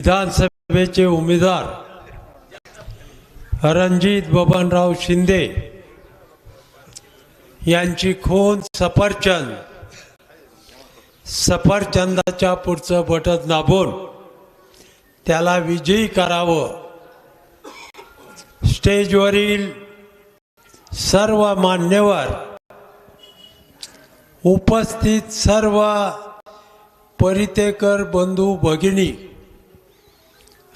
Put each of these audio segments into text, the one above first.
विधानसभेचे उमेदवार रणजित बबनराव शिंदे यांची खून सफरचंद सफरचंदाच्या पुढचं बटत दाबून त्याला विजयी करावं. स्टेजवरील सर्व मान्यवर उपस्थित सर्व परितेकर बंधू भगिनी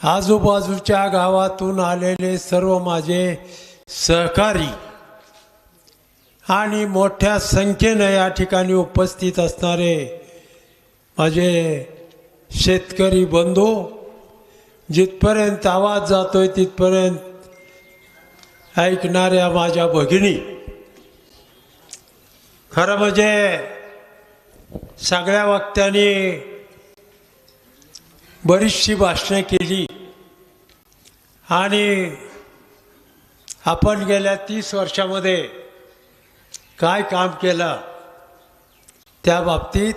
आजूबाजूच्या गावातून आलेले सर्व माझे सहकारी आणि मोठ्या संख्येनं या ठिकाणी उपस्थित असणारे माझे शेतकरी बंधू जिथपर्यंत आवाज जातोय तिथपर्यंत ऐकणाऱ्या माझ्या भगिनी. खरं म्हणजे सगळ्या वक्त्यांनी बरीचशी भाषणं केली. आणि आपण गेल्या तीस वर्षामध्ये काय काम केलं त्या बाबतीत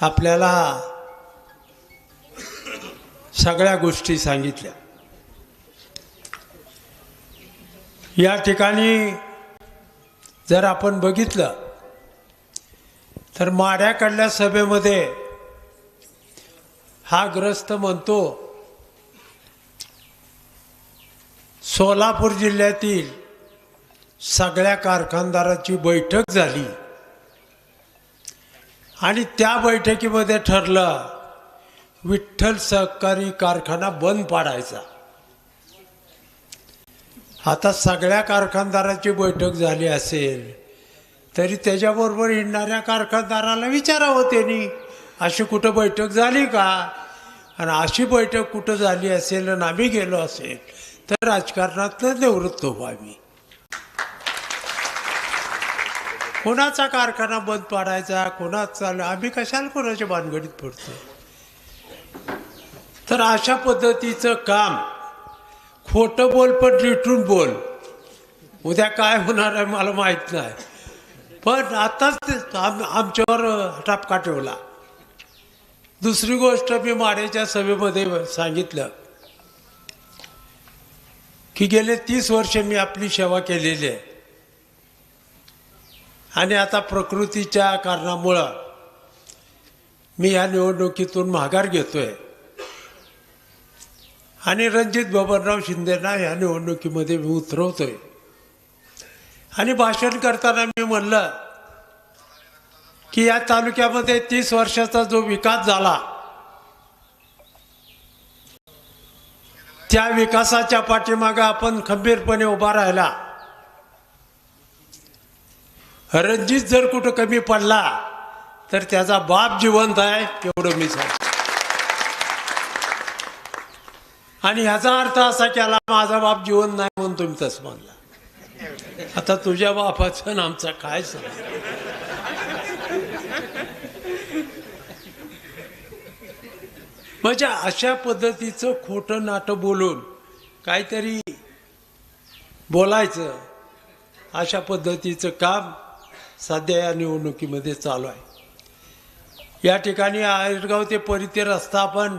आपल्याला सगळ्या गोष्टी सांगितल्या. या ठिकाणी जर आपण बघितलं तर माड्याकडल्या सभेमध्ये हा ग्रस्त म्हणतो सोलापूर जिल्ह्यातील सगळ्या कारखानदाराची बैठक झाली. आणि त्या बैठकीमध्ये ठरलं विठ्ठल सहकारी कारखाना बंद पाडायचा. आता सगळ्या कारखानदाराची बैठक झाली असेल तरी त्याच्याबरोबर येणाऱ्या कारखानदाराला विचारावं त्यांनी अशी कुठं बैठक झाली का? आणि अशी बैठक कुठं झाली असेल आणि आम्ही गेलो असेल? तर राजकारणातलं निवृत्त व्हावी. आम्ही कोणाचा कारखाना बंद पाडायचा कोणाचा चालू आम्ही कशाला कोणाच्या भानगडीत पडतो? तर अशा पद्धतीचं काम खोटं बोल पण लिटून बोल. उद्या काय होणार आहे मला माहीत नाही. पण आताच ते आम आमच्यावर टापका ठेवला. दुसरी गोष्ट मी माड्याच्या सभेमध्ये सांगितलं. की गेले तीस वर्ष मी आपली सेवा केलेली आहे. आणि आता प्रकृतीच्या कारणामुळं मी या निवडणुकीतून माघार घेतोय. आणि रणजित बबनराव शिंदेना या निवडणुकीमध्ये मी उतरवतोय. आणि भाषण करताना मी म्हणलं की या तालुक्यामध्ये तीस वर्षाचा जो विकास झाला त्या विकासाच्या पाठीमागं आपण खंबीरपणे उभा राहिला. रणजित जर कुठं कमी पडला तर त्याचा बाप जिवंत आहे एवढं मी सांग आणि ह्याचा अर्थ असा केला माझा बाप जिवंत नाही म्हणून तुम्ही तसं म्हणला. आता तुझ्या बापाचं आमचा काय सांग म्हणजे अशा पद्धतीचं खोटं नाटं बोलून काहीतरी बोलायचं अशा पद्धतीचं काम सध्या या निवडणुकीमध्ये चालू आहे. या ठिकाणी आयरगाव ते परिते रस्ता आपण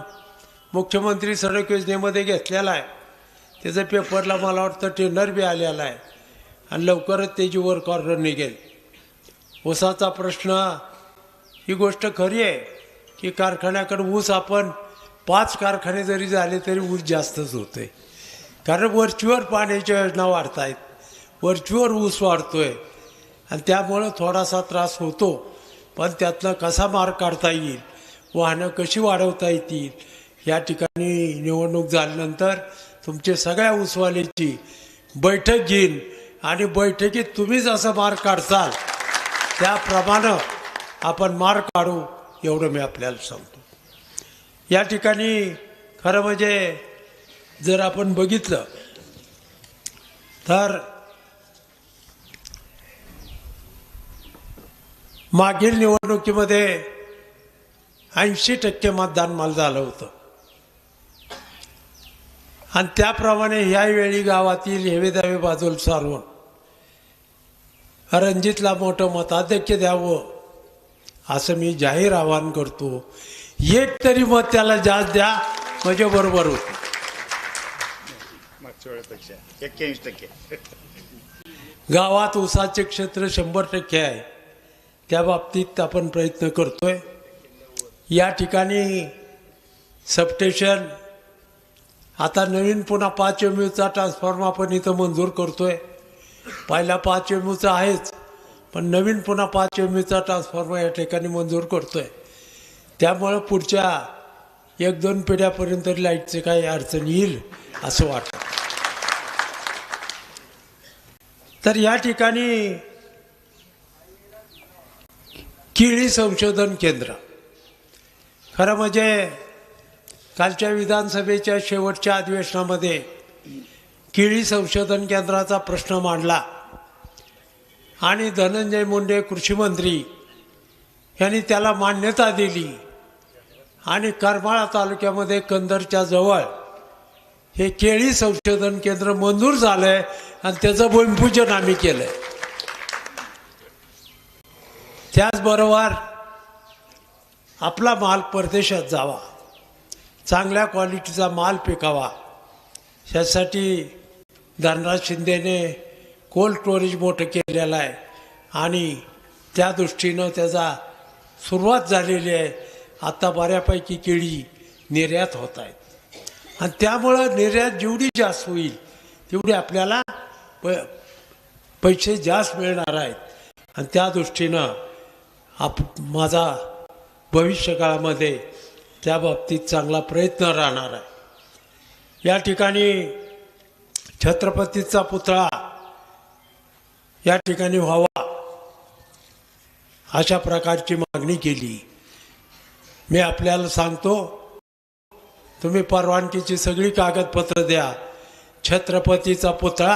मुख्यमंत्री सडक योजनेमध्ये घेतलेला आहे. त्याचं पेपरला मला वाटतं टेंडर बी आलेला आहे. आणि लवकरच त्याची वर्क ऑर्डर निघेल. ऊसाचा प्रश्न ही गोष्ट खरी आहे की कारखान्याकडे ऊस आपण पाच कारखाने जरी झाले तरी ऊस जास्तच होते कारण वरचीवर पाण्याच्या योजना वाढत आहेत वरचीवर ऊस वाढतोय. आणि त्यामुळं थोडासा त्रास होतो. पण त्यातनं कसा मार्ग काढता येईल? वाहनं कशी वाढवता येतील? या ठिकाणी निवडणूक झाल्यानंतर तुमचे सगळ्या ऊसवाल्याची बैठक घेईन. आणि बैठकीत तुम्ही जसं मार्ग काढताल त्याप्रमाणे आपण मार्ग काढू एवढं मी आपल्याला सांगतो. या ठिकाणी खरं म्हणजे जर आपण बघितलं तर मागील निवडणुकीमध्ये ऐंशी टक्के मतदान मला झालं होतं. आणि त्याप्रमाणे ह्यावेळी गावातील हेवेदावे बाजूल सारवून रणजितला मोठं मताध्यक्ष द्यावं असं मी जाहीर आवाहन करतो. एक तरी मत त्याला जास्त द्या म्हणजे बरोबर होते. एक्क्याऐंशी टक्के. गावात ऊसाचे क्षेत्र शंभर टक्के आहे. त्या बाबतीत आपण प्रयत्न करतोय. या ठिकाणी सबस्टेशन आता नवीन पुन्हा पाच एम यूचा ट्रान्सफॉर्मर आपण इथं मंजूर करतोय. पहिला पाच एम यूचा आहेच पण नवीन पुन्हा पाच एम यूचा ट्रान्सफॉर्मर या ठिकाणी मंजूर करतोय. त्यामुळं पुढच्या एक दोन पिढ्यापर्यंत लाईटचे काही अडचण येईल असं वाटतं. तर या ठिकाणी केळी संशोधन केंद्र. खरं म्हणजे कालच्या विधानसभेच्या शेवटच्या अधिवेशनामध्ये केळी संशोधन केंद्राचा प्रश्न मांडला. आणि धनंजय मुंडे कृषी मंत्री यांनी त्याला मान्यता दिली. आणि करमाळा तालुक्यामध्ये कंदरच्या जवळ हे केळी संशोधन केंद्र मंजूर झालं आहे आणि त्याचं भूमिपूजन आम्ही केलं आहे त्याचबरोबर आपला माल परदेशात जावा चांगल्या क्वालिटीचा माल पिकावा यासाठी धनराज शिंदेने कोल्ड स्टोरेज मोठं केलेलं आहे आणि त्या दृष्टीनं त्याचा सुरुवात झालेली आहे. आता बऱ्यापैकी केळी निर्यात होत आहेत. आणि त्यामुळं निर्यात जेवढी जास्त होईल तेवढी आपल्याला प पैसे जास्त मिळणार आहेत. आणि त्या दृष्टीनं आप माझा भविष्यकाळामध्ये त्या बाबतीत चांगला प्रयत्न राहणार आहे. या ठिकाणी छत्रपतीचा पुतळा या ठिकाणी व्हावा अशा प्रकारची मागणी केली. मी आपल्याला सांगतो तुम्ही परवानगीची सगळी कागदपत्र द्या. छत्रपतीचा पुतळा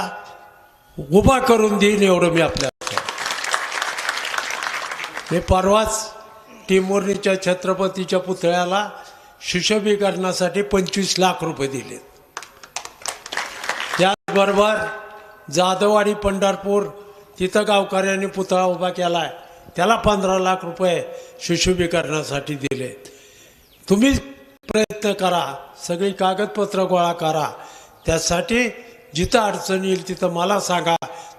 उभा करून देईन एवढं मी आपल्याला मी परवाच टिमोर्नीच्या छत्रपतीच्या पुतळ्याला सुशोभीकरणासाठी पंचवीस लाख रुपये दिले. त्याचबरोबर जाधववाडी पंढरपूर तिथं गावकऱ्यांनी पुतळा उभा केला आहे त्याला पंधरा लाख रुपये सुशोभीकरणासाठी दिले. तुम्ही प्रयत्न करा सगळी कागदपत्र गोळा करा. त्यासाठी जिथं अडचण येईल तिथं मला सांगा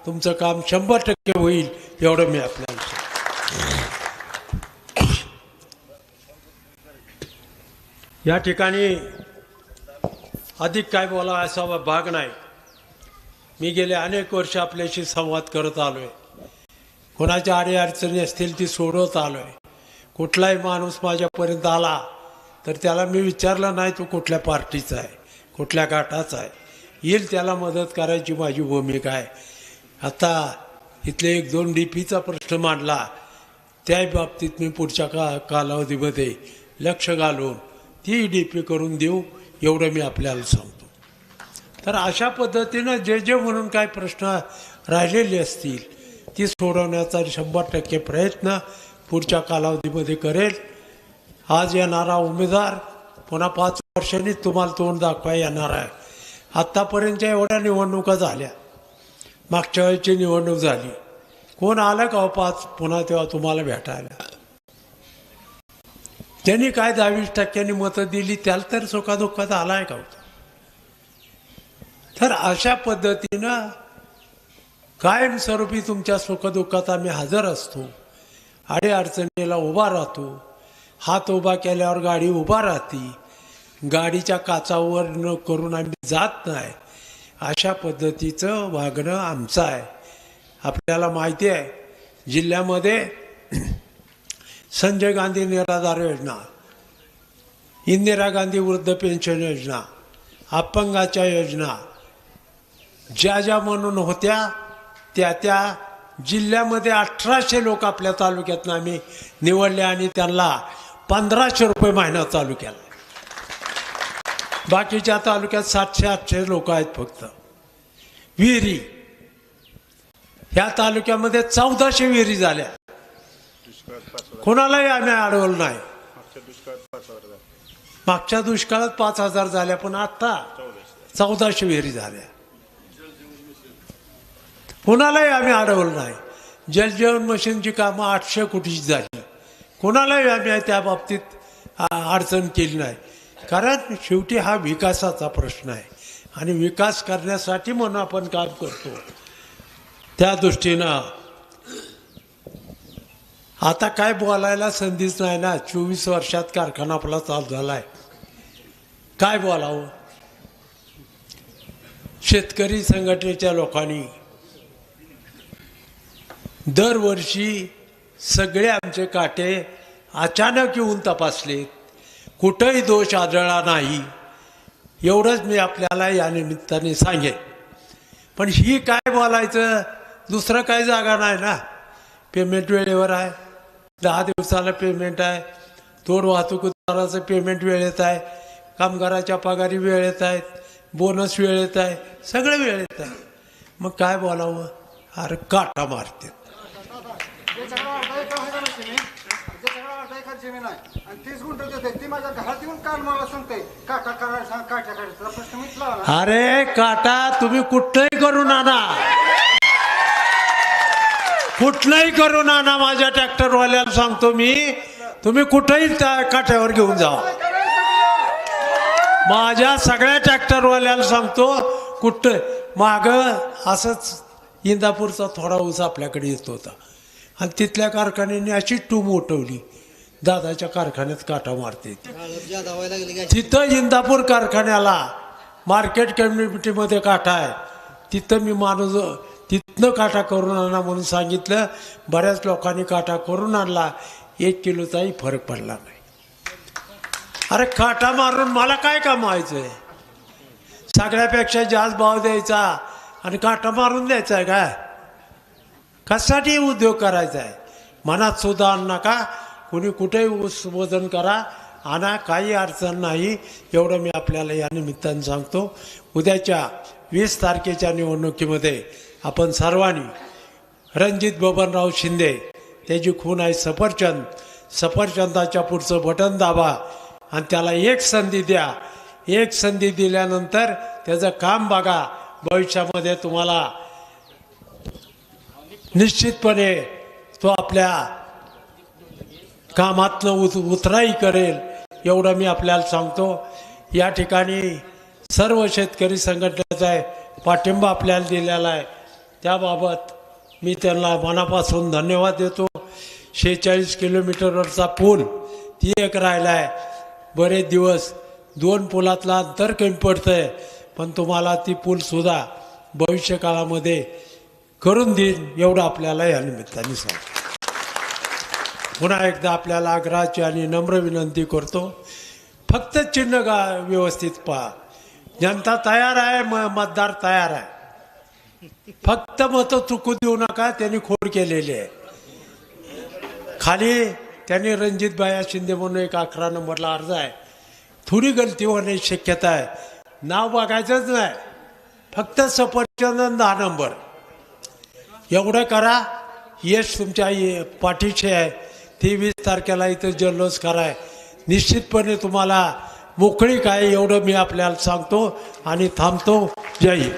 तुमचं काम शंभर टक्के होईल एवढं मी आपल्याला या ठिकाणी अधिक काय बोला असा भाग नाही. मी गेले अनेक वर्ष आपल्याशी संवाद करत आलो आहे कोणाच्या अडीअडचणी असतील ती सोडवत आलो आहे कुठलाही माणूस माझ्यापर्यंत आला तर त्याला मी विचारलं नाही तो कुठल्या पार्टीचा आहे कुठल्या गाठाचा आहे. येईल त्याला मदत करायची माझी भूमिका आहे. आता इथले एक दोन डी पीचा प्रश्न मांडला त्या बाबतीत मी पुढच्या का कालावधीमध्ये लक्ष घालून ती डी पी करून देऊ एवढं मी आपल्याला सांगतो. तर अशा पद्धतीनं जे जे म्हणून काय प्रश्न राहिलेले असतील ती सोडवण्याचा शंभर टक्के प्रयत्न पुढच्या कालावधीमध्ये करेल. आज येणारा उमेदवार पुन्हा पाच वर्षांनी तुम्हाला तोंड दाखवा येणार आहे. आत्तापर्यंतच्या एवढ्या निवडणुका झाल्या. मागच्या वेळेची निवडणूक झाली. कोण आलं का हो पाच? पुन्हा तेव्हा तुम्हाला भेटायला. त्यांनी काय दहावीस टक्क्यांनी मतं दिली त्याला तर सुखादुःखात आलाय का होता तर अशा पद्धतीनं कायमस्वरूपी तुमच्या सुखदुःखात आम्ही हजर असतो. आडे अडचणीला उभा राहतो. हात उभा केल्यावर गाडी उभा राहते. गाडीच्या काचावर न करून आम्ही जात नाही. अशा पद्धतीचं वागणं आमचं आहे. आपल्याला माहिती आहे जिल्ह्यामध्ये संजय गांधी निराधार योजना इंदिरा गांधी वृद्ध पेन्शन योजना अपंगाच्या योजना ज्या ज्या म्हणून होत्या त्या त्या जिल्ह्यामध्ये अठराशे लोक आपल्या तालुक्यातनं आम्ही निवडले आणि त्यांना पंधराशे रुपये महिना चालू केला. बाकीच्या तालुक्यात सातशे आठशे लोक आहेत फक्त. विहिरी. ह्या तालुक्यामध्ये चौदाशे विहिरी झाल्या. कोणालाही आम्ही अडवलं नाही. मागच्या दुष्काळात पाच हजार झाल्या पण आता चौदाशे विहिरी झाल्या. कोणालाही आम्ही अडवलं नाही. जलजीवन मशीनची कामं आठशे कोटीची झाली. कोणालाही आम्ही त्या बाबतीत आ- अडचण केली नाही. कारण शेवटी हा विकासाचा प्रश्न आहे. आणि विकास करण्यासाठी म्हणून आपण काम करतो. त्या दृष्टीनं आता काय बोलायला संधीच नाही ना. चोवीस वर्षात कारखाना आपला चालू झाला आहे काय बोलावं? शेतकरी संघटनेच्या लोकांनी दरवर्षी सगळे आमचे काटे अचानक येऊन तपासलेत कुठंही दोष आढळला नाही. एवढंच मी आपल्याला या निमित्ताने सांगेन. पण ही काय बोलायचं? दुसरं काही जागा नाही ना? पेमेंट वेळेवर आहे. दहा दिवसाला पेमेंट आहे. तोड वाहतूकदाराचं पेमेंट वेळेत आहे. कामगाराच्या पगारी वेळेत आहेत. बोनस वेळेत आहे. सगळं वेळेत आहे. मग काय बोलावं? अरे काटा मारते जे सगळं अर्धा एकर आहे ना जमीन जे सगळं अर्धा एकर जमीन आहे आणि तीस गुंठ देते ती माझ्या घरात येऊन काल मला सांगते. काटा करायला सांग काट्या काढायचा. प्रश्न मीच लावला. अरे काटा तुम्ही कुठलंही करून आणा कुठलंही करून आणा माझ्या ट्रॅक्टरवाल्याला सांगतो मी. तुम्ही कुठंही त्या काठ्यावर घेऊन जा. माझ्या सगळ्या ट्रॅक्टरवाल्याला सांगतो कुठं माग असंच इंदापूरचा थोडा ऊस आपल्याकडे येत होता. आणि तिथल्या कारखान्याने अशी टूम उठवली. दादाच्या कारखान्यात काटा मारते. तिथं इंदापूर कारखान्याला मार्केट कम्युनिटीमध्ये काटा आहे. तिथं मी माणूस तिथनं काटा करून आणा म्हणून सांगितलं. बऱ्याच लोकांनी काटा करून आणला. एक किलोचाही फरक पडला नाही. अरे काटा मारून मला काय कमावायचं आहे सगळ्यापेक्षा जास्त भाव द्यायचा आणि काटा मारून द्यायचा आहे काय? कशासाठी उद्योग करायचा आहे? मनात सुद्धा आण नका. कुणी कुठेही संबोधन करा. आणा काही अडचण नाही. एवढं मी आपल्याला या निमित्तानं सांगतो. उद्याच्या वीस तारखेच्या निवडणुकीमध्ये आपण सर्वांनी रणजित बबनराव शिंदे त्याची खून आहे सफरचंद सफरचंदाच्या पुढचं बटन दाबा आणि त्याला एक संधी द्या. एक संधी दिल्यानंतर त्याचं काम बघा. भविष्यामध्ये तुम्हाला निश्चितपणे तो आपल्या कामातनं उत उतराई करेल एवढं मी आपल्याला सांगतो. या ठिकाणी सर्व शेतकरी संघटनेचा आहे पाठिंबा आपल्याला दिलेला आहे. त्याबाबत मी त्यांना मनापासून धन्यवाद देतो. शेहेचाळीस किलोमीटरवरचा पूल ती एक राहिला आहे. बरेच दिवस दोन पुलातला अंतर कमी पडतं आहे पण तुम्हाला ती पूलसुद्धा भविष्यकाळामध्ये करून देईन एवढं आपल्याला या निमित्ताने सांगतो. पुन्हा एकदा आपल्याला आग्रहाची आणि नम्र विनंती करतो फक्त चिन्ह गा व्यवस्थित पहा. जनता तयार आहे म मतदार तयार आहे. फक्त मतं चुकू देऊ नका त्यांनी खोड केलेली आहे. खाली त्यांनी रणजितबाया शिंदे म्हणून एक अकरा नंबरला अर्ज आहे. थोडी गलती होण्याची शक्यता आहे. नाव बघायचंच नाही. फक्त सफरचंद दहा नंबर. एवढं करा यश तुमच्या पाठीशी आहे. तेवीस तारखेला इथं जल्लोष कराय. निश्चितपणे तुम्हाला मोकळी काय एवढं मी आपल्याला सांगतो आणि थांबतो. जय हिंद.